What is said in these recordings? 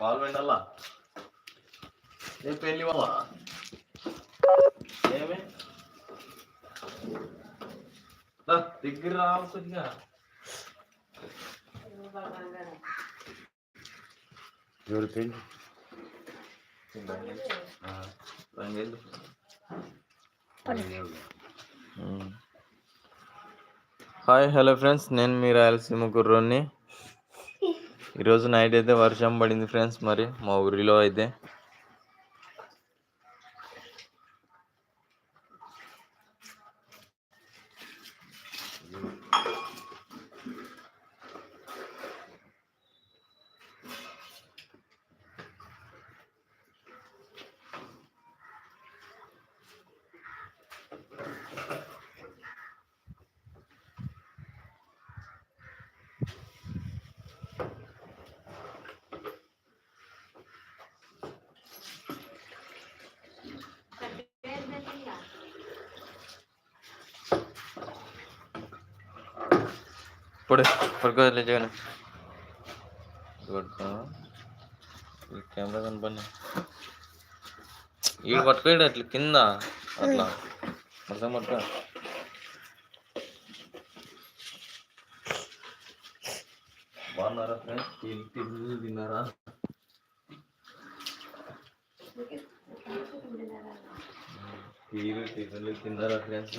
పాలు వెండల్లా ఏ పెళ్ళి వాళ్ళ ఏమి దగ్గర రావు కొద్దిగా ఎవరి పెళ్ళి రంగేళ్ళు హాయ్ హలో ఫ్రెండ్స్ నేను మీ రాయలసీమ కుర్రోని ఈరోజు నైట్ అయితే వర్షం పడింది ఫ్రెండ్స్ మరి. మా ఊరిలో అయితే. ఇప్పుడు పడుకో లేచాను పడుకో ఈ కెమెరా కనపడి ఈ పట్టుకోడు అట్లా కింద అట్లా. మొత్తం పట్టుకో. బాగున్నారా ఫ్రెండ్స్ టీలు తిన్నారా? తిన్నారా? ఫ్రెండ్స్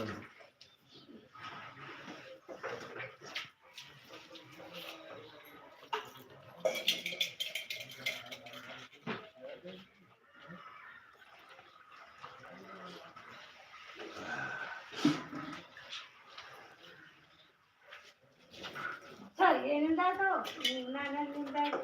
Này, 该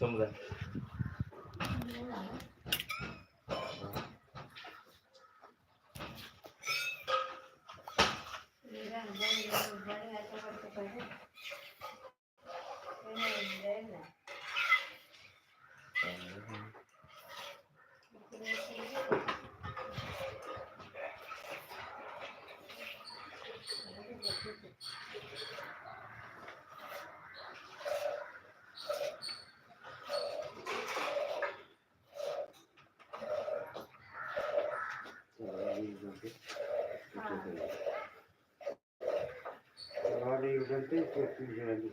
তোমরা Yeah, Merci.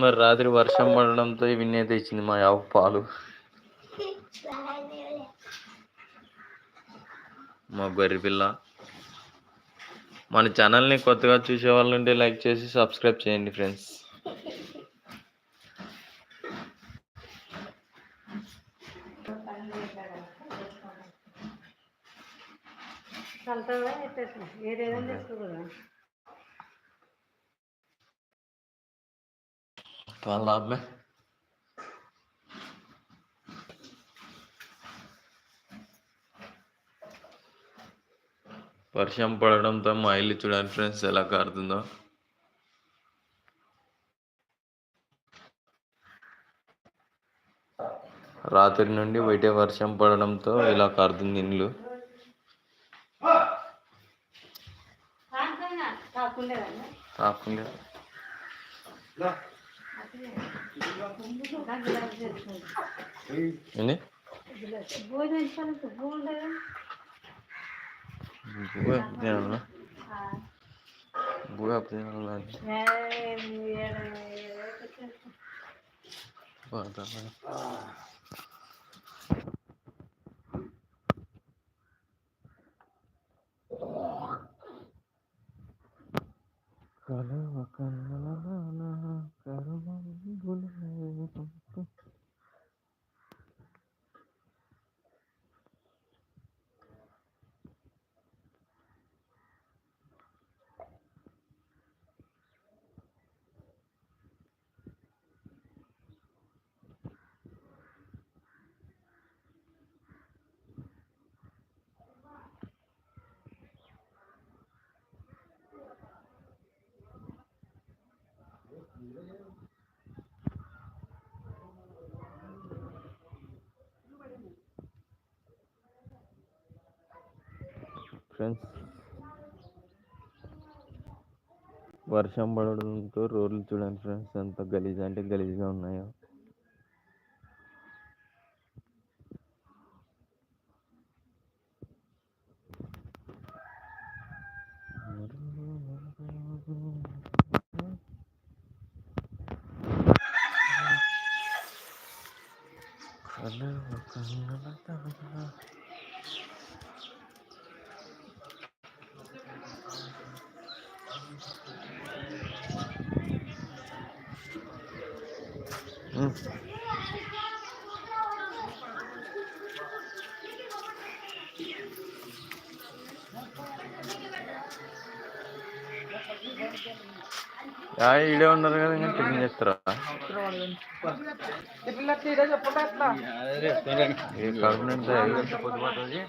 మరి రాత్రి వర్షం పడడంతో ఇవన్నీ తెచ్చింది మా యావ పాలు. మా గొర్రె పిల్ల. మన ఛానల్ని కొత్తగా చూసే వాళ్ళు ఉంటే లైక్ చేసి సబ్స్క్రైబ్ చేయండి ఫ్రెండ్స్. వాళ్ళ అబ్బాయి వర్షం పడడంతో మా ఇల్లు చూడండి ఫ్రెండ్స్ ఎలా కారుతుందో. రాత్రి నుండి బయట వర్షం పడడంతో ఇలా కారుతుంది ఇల్లు. bu yaptın apa Bu yaptın lan. Bu adam. Kala vakan lana bulan gulay friends వర్షం పడడంతో రోడ్లు చూడండి ఫ్రెండ్స్ ఎంత గలీజ్ అంటే గలీజ్గా ఉన్నాయో. కన్నలన Mm. యా ఈడే ఉన్నారు కదా ఇంకా టిఫిన్ చేస్తారా ఏ కడుపు నిండా పొద్దుపోతుంది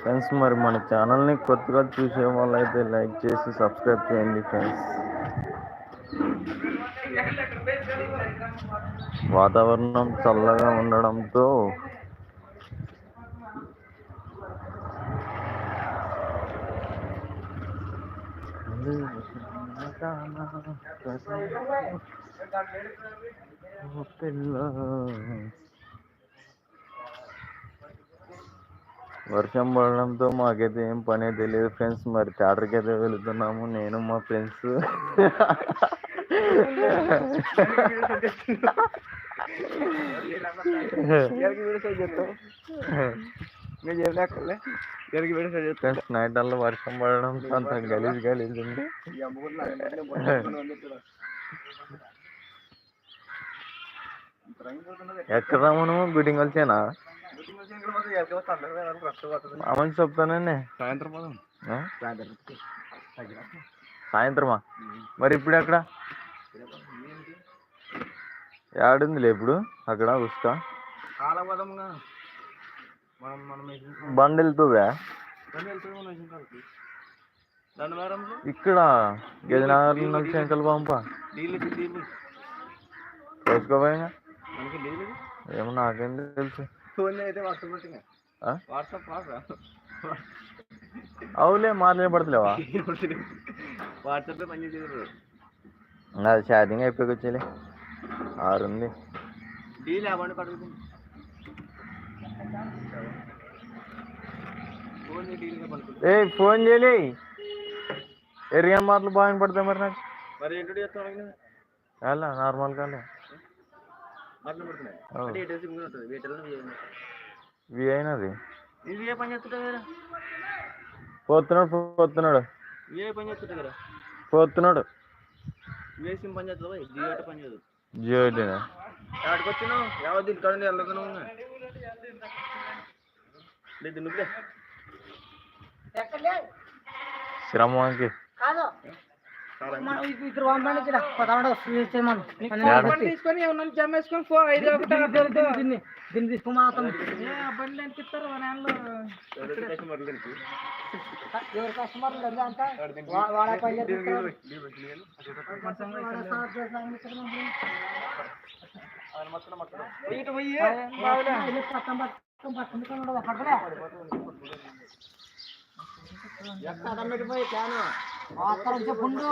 ఫ్రెండ్స్ మరి మన ఛానల్ని కొత్తగా చూసే వాళ్ళైతే లైక్ చేసి సబ్స్క్రైబ్ చేయండి ఫ్రెండ్స్. వాతావరణం చల్లగా ఉండడంతో వర్షం పడడంతో మాకైతే ఏం పనే తెలియదు ఫ్రెండ్స్. మరి థియేటర్కి అయితే వెళుతున్నాము. నేను మా ఫ్రెండ్స్. వర్షం పడడం అంత గలీజ్ గలీజ్ ఉంది ఎక్కడ మనము గుడింగ్ వచ్చేనా అమని చెప్తానండి సాయంత్రం? సాయంత్రమా? మరి ఇప్పుడు ఎక్కడ ఏడుందిలే ఇప్పుడు అక్కడ ఉస్కా? చాలా పదంగా మనం మనం వేసిన బండి వెళ్తుందా బండి వెళ్తుంది మనం వేసిన కాడికి. దండవారంలో? ఇక్కడ గజనగర్ నుంచి శంకల్ పంప. ఏమో నాకేం తెలుసు. అవులే మాటలే పడతలేవా వాట్సాప్ చేసేది నాది ఛార్జింగ్ అయిపోయి ఆరు ఉంది ఏ ఫోన్ చేయలే ఎరిగా మాటలు బాగా పడతాయి మరి నాకు. మరి అలా నార్మల్ కాలే అయినది. పోతున్నాడు పోతున్నాడు. పోతున్నాడు. పని జియో అంటే పని చేయదు. జియో ఎక్కడికి వచ్చినావు వెళ్ళదు లేదు నువ్వులే శ్రమకి కాదు. తీసుకొని ఏమన్నా జమ వేసుకొని ఫోన్ ఐదు దీన్ని దీన్ని తీసుకోమాతం బండి ఎంత ఇస్తారు మన ఎవరు కస్టమర్లు చేస్తారు పక్కన పక్కన పక్కన ఉండదు పక్కనే అక్కడ పెట్టిపోయి ఫ్యాను అక్కడ నుంచి పుండు